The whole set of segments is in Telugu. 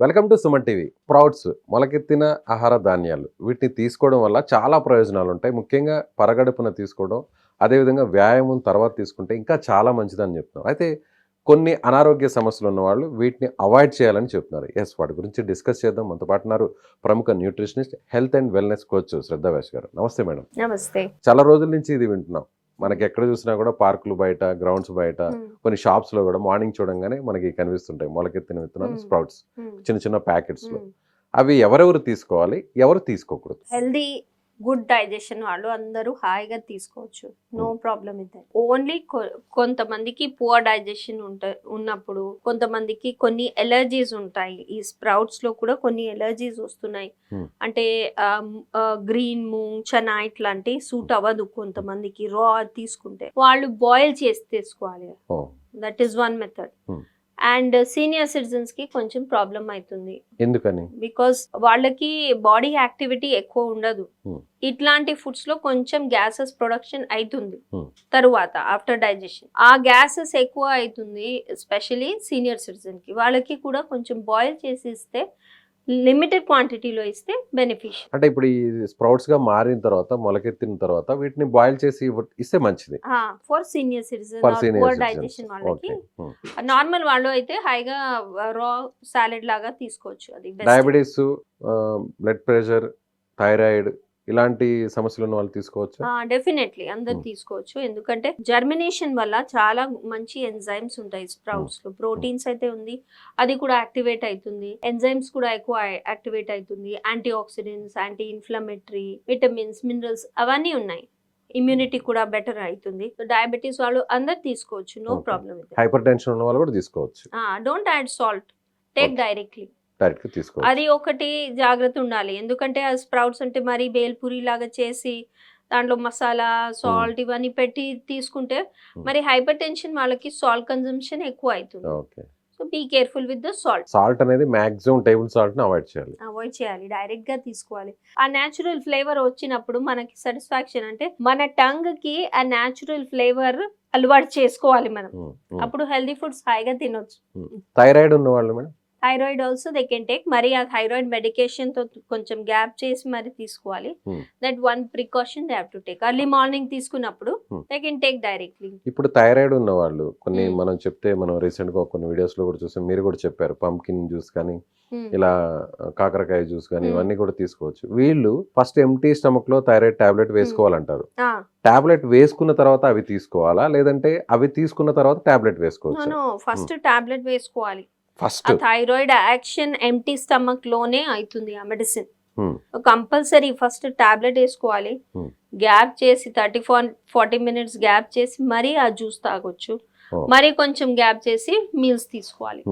Welcome to Suman TV. Sprouts మొలకెత్తిన ఆహార ధాన్యాలు. వీటిని తీసుకోవడం వల్ల చాలా ప్రయోజనాలు ఉంటాయి. ముఖ్యంగా పరగడుపున తీసుకోవడం అదేవిధంగా వ్యాయామం తర్వాత తీసుకుంటే ఇంకా చాలా మంచిదని చెప్తున్నారు. అయితే కొన్ని అనారోగ్య సమస్యలు ఉన్న వాళ్ళు వీటిని అవాయిడ్ చేయాలని చెప్తున్నారు. ఎస్ వాటి గురించి డిస్కస్ చేద్దాం. మనతో పాటు ఉన్నారు ప్రముఖ nutritionist health and wellness coach Shraddha గారు. నమస్తే మేడం. నమస్తే. చాలా రోజుల నుంచి ఇది వింటున్నాం. మనకి ఎక్కడ చూసినా కూడా పార్కులు బయట గ్రౌండ్స్ బయట కొన్ని షాప్స్లో కూడా మార్నింగ్ చూడంగానే మనకి కనిపిస్తుంటాయి. మొలకెత్తిన విత్తనాలు Hmm. స్ప్రౌట్స్ చిన్న చిన్న ప్యాకెట్స్లో అవి ఎవరెవరు తీసుకోవాలి? ఎవరు తీసుకోకూడదు? హెల్దీ గుడ్ డైజెషన్ వాళ్ళు అందరూ హాయిగా తీసుకోవచ్చు. నో ప్రాబ్లం ఇది ఓన్లీ కొంతమందికి పువర్ డైజెషన్ ఉంట ఉన్నప్పుడు కొంతమందికి కొన్ని ఎలర్జీస్ ఉంటాయి. ఈ స్ప్రౌట్స్లో కూడా కొన్ని ఎలర్జీస్ వస్తున్నాయి. Hmm. అంటే గ్రీన్ మూంగ్ చనా ఇట్లాంటి సూట్ అవ్వదు కొంతమందికి. రా తీసుకుంటే. వాళ్ళు బాయిల్ చేసి తీసుకోవాలి. That is one method. Hmm. And senior సిటిజన్స్కి కొంచెం ప్రాబ్లం అవుతుంది ఎందుకని? బికాస్ వాళ్ళకి బాడీ యాక్టివిటీ ఎక్కువ ఉండదు. ఇట్లాంటి ఫుడ్స్లో కొంచెం గ్యాసెస్ ప్రొడక్షన్ అవుతుంది. తరువాత ఆఫ్టర్ డైజెషన్. ఆ గ్యాసెస్ ఎక్కువ అవుతుంది ఎస్పెషలీ సీనియర్ సిటిజన్కి వాళ్ళకి కూడా కొంచెం బాయిల్ చేసి ఇస్తే లిమిటెడ్ క్వాంటిటీలో ఇస్తే బెనిఫిషియల్. అంటే ఇప్పుడు ఈ స్ప్రౌట్స్గా మారిన తర్వాత మొలకెత్తిన తర్వాత వీటిని బాయిల్ చేసి ఇస్తే మంచిది. For senior citizen for senior digestion వాళ్ళకి నార్మల్ వాళ్ళు అయితే హైగా రా సాలెడ్ లాగా తీసుకోవచ్చు. అది. డయాబెటీస్ బ్లడ్ ప్రెషర్ థైరాయిడ్ ఇలాంటి సమస్యలు ఉన్న వాళ్ళు తీసుకోవచ్చు? డెఫినెట్లీ అందరు Hmm. తీసుకోవచ్చు. ఎందుకంటే జర్మినేషన్ వల్ల చాలా మంచి ఎంజైమ్స్ ఉంటాయి స్ప్రౌట్స్లో. ప్రోటీన్స్ అయితే ఉంది అది కూడా యాక్టివేట్ అవుతుంది. ఎంజైమ్స్ కూడా ఎక్కువ యాక్టివేట్ అవుతుంది. Anti oxidants anti inflammatory vitamins minerals అవన్నీ ఉన్నాయి. ఇమ్యూనిటీ కూడా బెటర్ అవుతుంది. డయాబెటీస్ వాళ్ళు అందరు తీసుకోవచ్చు. నో. ప్రాబ్లం హైపర్ టెన్షన్ ఉన్న వాళ్ళు కూడా తీసుకోవచ్చు. Don't add salt take. Directly direct తీసుకోవచ్చు. అది ఒకటి జాగ్రత్త ఉండాలి. ఎందుకంటే ఆ స్ప్రౌట్స్ అంటే మరి బేల్పూరి లాగా చేసి దాంట్లో మసాలా సాల్ట్ ఇవన్నీ పెట్టి తీసుకుంటే. మరి హైపర్ టెన్షన్ వాళ్ళకి సాల్ట్ కన్జంప్షన్ ఎక్కువ అవుతుంది. Okay. So be careful with the salt. Salt అనేది మాక్సిమం టేబుల్ సాల్ట్ని అవాయిడ్ చేయాలి. అవాయిడ్ చేయాలి. డైరెక్ట్గా తీసుకోవాలి. ఆ న్యాచురల్ ఫ్లేవర్ వచ్చినప్పుడు మనకి సాటిస్ఫాక్షన్ అంటే మన టంగ్కి ఆ న్యాచురల్ ఫ్లేవర్ అలవాటు చేసుకోవాలి మనం. అప్పుడు హెల్దీ ఫుడ్స్ హాయిగా తినొచ్చు. థైరాయిడ్ ఉన్న వాళ్ళు madam? Thyroid also they can take మరి ఆ థైరాయిడ్ మెడికేషన్తో కొంచెం గ్యాప్ చేసి మరి తీసుకోవాలి. Hmm. That one precaution they have to take early morning తీసుకున్నప్పుడు Hmm. They can take directly ఇప్పుడు థైరాయిడ్ ఉన్న వాళ్ళు కొన్ని Hmm. మనం చెప్తే మనం రీసెంట్గా కొన్ని వీడియోస్లో కూడా చూసాం మీరు కూడా చెప్పారు పంకిన్ జ్యూస్ కానీ ఇలా కాకరకాయ జ్యూస్ కానీ Hmm. ఇవన్నీ కూడా తీసుకోవచ్చు. వీళ్ళు ఫస్ట్ ఎంటీ స్టమక్లో థైరాయిడ్ టాబ్లెట్ వేసుకోవాలంటారు. టాబ్లెట్ వేసుకున్న తర్వాత అవి తీసుకోవాలా? లేదంటే అవి తీసుకున్న తర్వాత టాబ్లెట్ వేసుకోవచ్చు? ఫస్ట్ టాబ్లెట్ వేసుకోవాలి. ఫస్ట్ థైరాయిడ్ యాక్షన్ ఎంటీ స్టమక్లోనే అవుతుంది ఆ medicine Hmm. Compulsory first tablet వేసుకోవాలి Hmm. గ్యాప్ చేసి thirty four forty minutes gap చేసి మరీ ఆ జ్యూస్ తాగొచ్చు Oh. మరి కొంచెం గ్యాప్ చేసి మీల్స్ తీసుకోవాలి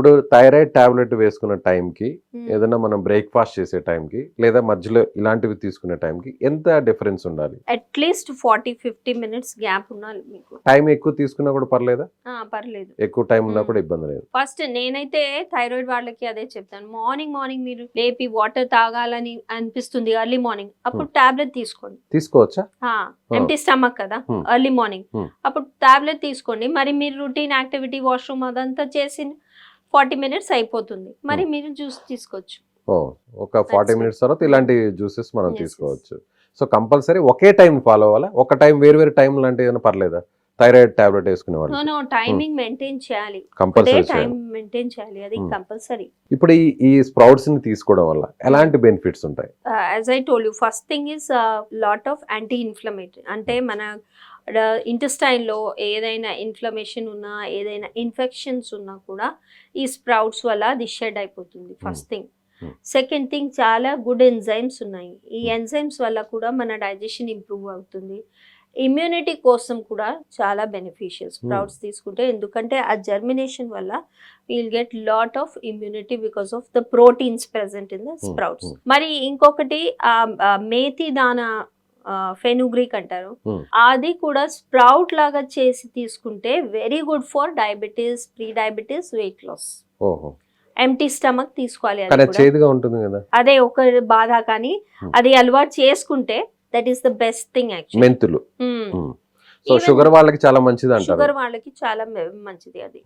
Hmm. ఇప్పుడు థైరాయిడ్ టాబ్లెట్ వేసుకున్న టైంకి Hmm. ఏదైనా మనం బ్రేక్ఫాస్ట్ చేసే టైంకి లేదా మధ్యలో ఇలాంటివి తీసుకునే టైంకి ఎంత డిఫరెన్స్ ఉండాలి? At least forty fifty minutes gap ఉండాలి మీకు. టైం ఎక్కువ తీసుకున్నా కూడా పర్లేదా? పర్లేదు. ఎక్కువ టైం ఉన్నా Hmm. కూడా ఇబ్బంది లేదు. ఫస్ట్ నేనైతే థైరాయిడ్ వాళ్ళకి అదే చెప్తాను. మార్నింగ్ మార్నింగ్ మీరు లేపి వాటర్ తాగాలని అనిపిస్తుంది ఎర్లీ మార్నింగ్ అప్పుడు టాబ్లెట్ తీసుకోండి. తీసుకోవచ్చా? ఎంటీ స్టమక్ కదా Hmm. Early morning Hmm. అప్పుడు టాబ్లెట్ తీసుకోండి. మరి మీరు రొటీన్ యాక్టివిటీ వాష్రూమ్ అదంతా చేసి ఫార్టీ మినిట్స్ అయిపోతుంది. మరి మీరు జ్యూస్ తీసుకోవచ్చు. ఒక ఫార్టీ. మినిట్స్ తర్వాత ఇలాంటి జ్యూసెస్ మనం. తీసుకోవచ్చు. సో కంపల్సరీ ఒకే టైం ఫాలో అవ్వాలా? ఒక టైం వేరు వేరు టైం లాంటి ఏదైనా పర్లేదా? థైరాయిడ్ టాబ్లెట్ వేసుకునే నో వాళ్ళు టైమింగ్ మెయింటైన్ చేయాలి. కంపల్సరీ టైం మెయింటైన్ చేయాలి. అది Hmm. కంపల్సరీ. ఇప్పుడు ఈ ఈ స్ప్రౌట్స్ని తీసుకోవడం వల్ల ఎలాంటి బెనిఫిట్స్ ఉంటాయి? As I told you first thing is lot of anti inflammatory అంటే మన intestine లో ఏదైనా ఇన్ఫ్లమేషన్ ఉన్నా ఏదైనా ఇన్ఫెక్షన్స్ ఉన్నా కూడా ఈ స్ప్రౌట్స్ వల్ల అది షెడ్ అయిపోతుంది first thing Hmm. Second thing చాలా గుడ్ ఎంజైమ్స్ ఉన్నాయి. ఈ ఎంజైమ్స్ వల్ల కూడా మన డైజెషన్ ఇంప్రూవ్ అవుతుంది. ఇమ్యూనిటీ కోసం కూడా చాలా బెనిఫిషియల్ స్ప్రౌట్స్ తీసుకుంటే ఎందుకంటే ఆ జర్మినేషన్ వల్ల will get lot of immunity because of the proteins present in the sprouts hmm. మరి ఇంకొకటి ఆ మేతి దాన ఫెనుగ్రీక్ అంటారు. అది కూడా స్ప్రౌట్ లాగా చేసి తీసుకుంటే very good for diabetes pre diabetes weight loss. Empty stomach తీసుకోవాలి అది ఒక బాధ కానీ. అది అలవాటు చేసుకుంటే that is the best thing actually మెంతులు. సో షుగర్ వాళ్ళకి చాలా మంచిది షుగర్ వాళ్ళకి చాలా మంచిది అది.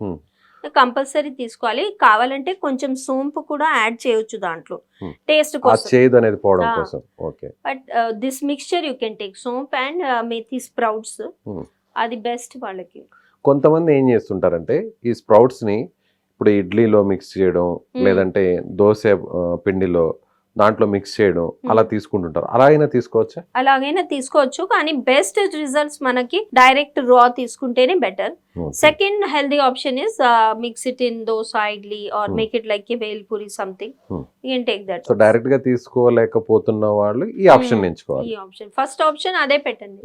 కంపల్సరీ తీసుకోవాలి. కావాలంటే కొంచెం సోంపు కూడా యాడ్ చేయొచ్చు దాంట్లో. Hmm. టేస్ట్ కోసం. అనేది పోవడం. కోసం. Okay. But this mixture you can take. Saunf and methi sprouts. Hmm. అది బెస్ట్ వాళ్ళకి. కొంతమంది ఏం చేస్తుంటారంటే ఈ స్ప్రౌట్స్ని ఇప్పుడు ఇడ్లీలో మిక్స్ చేయడం లేదంటే దోశ పిండిలో దాంట్లో మిక్స్ చేయడం అలా తీసుకుంటుంటారు. అలా అయినా తీసుకోవచ్చా? అలాగైనా తీసుకోవచ్చు కానీ బెస్ట్ రిజల్ట్స్ మనకి డైరెక్ట్ రా తీసుకుంటేనే better. Second healthy option is mix it in dosa idli or Hmm. Make it like a bhelpuri something Hmm. You can take that so డైరెక్ట్గా తీసుకోలేకపోతున్న వాళ్ళు ఈ ఆప్షన్ Hmm. ఎంచుకోవాలి. ఈ ఆప్షన్ ఫస్ట్ ఆప్షన్ అదే పెట్టండి.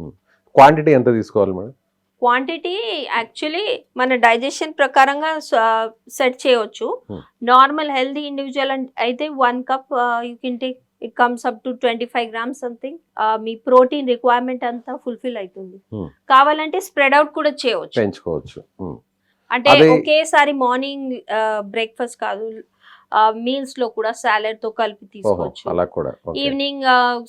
క్వాంటిటీ ఎంత తీసుకోవాలి మేడం? క్వాంటిటీ యాక్చువల్లీ మన డైజెషన్ ప్రకారంగా సెట్ చేయవచ్చు Hmm. నార్మల్ హెల్దీ ఇండివిజువల్ అయితే one cup you can take it comes up to twenty five grams something me protein requirement అంతా ఫుల్ఫిల్ అవుతుంది Hmm. కావాలంటే స్ప్రెడ్ అవుట్ కూడా చేయవచ్చు పెంచుకోవచ్చు ఉమ్. అంటే ఒకేసారి మార్నింగ్ బ్రేక్ఫాస్ట్ కాదు మీల్స్లో కూడా సాలెడ్తో కలిపి తీసుకోవచ్చు. అలా కూడా. ఓకే. ఈవినింగ్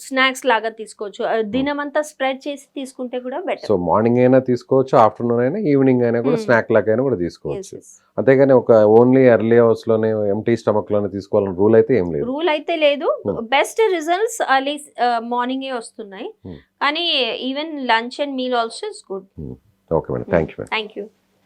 స్నాక్స్ లాగా తీసుకోవచ్చు. దినం అంతా స్ప్రెడ్ చేసి తీసుకుంటే కూడా సో బెటర్ మార్నింగ్ అయినా తీసుకోవచ్చు ఆఫ్టర్నూన్ అయినా ఈవినింగ్ అయినా కూడా. స్నాక్ లాగా కూడా తీసుకోవచ్చు. అంతేగాని ఒక ఓన్లీ ఎర్లీ అవర్స్లోనే ఎంటీ స్టమక్లోనే తీసుకోవాలని రూల్ అయితే ఏం లేదు. రూల్ అయితే లేదు. బెస్ట్ రిజల్ట్స్ అర్లీ మార్నింగ్ వస్తున్నాయి. Hmm. కానీ even lunch and meal also is good okay madam thank you thank you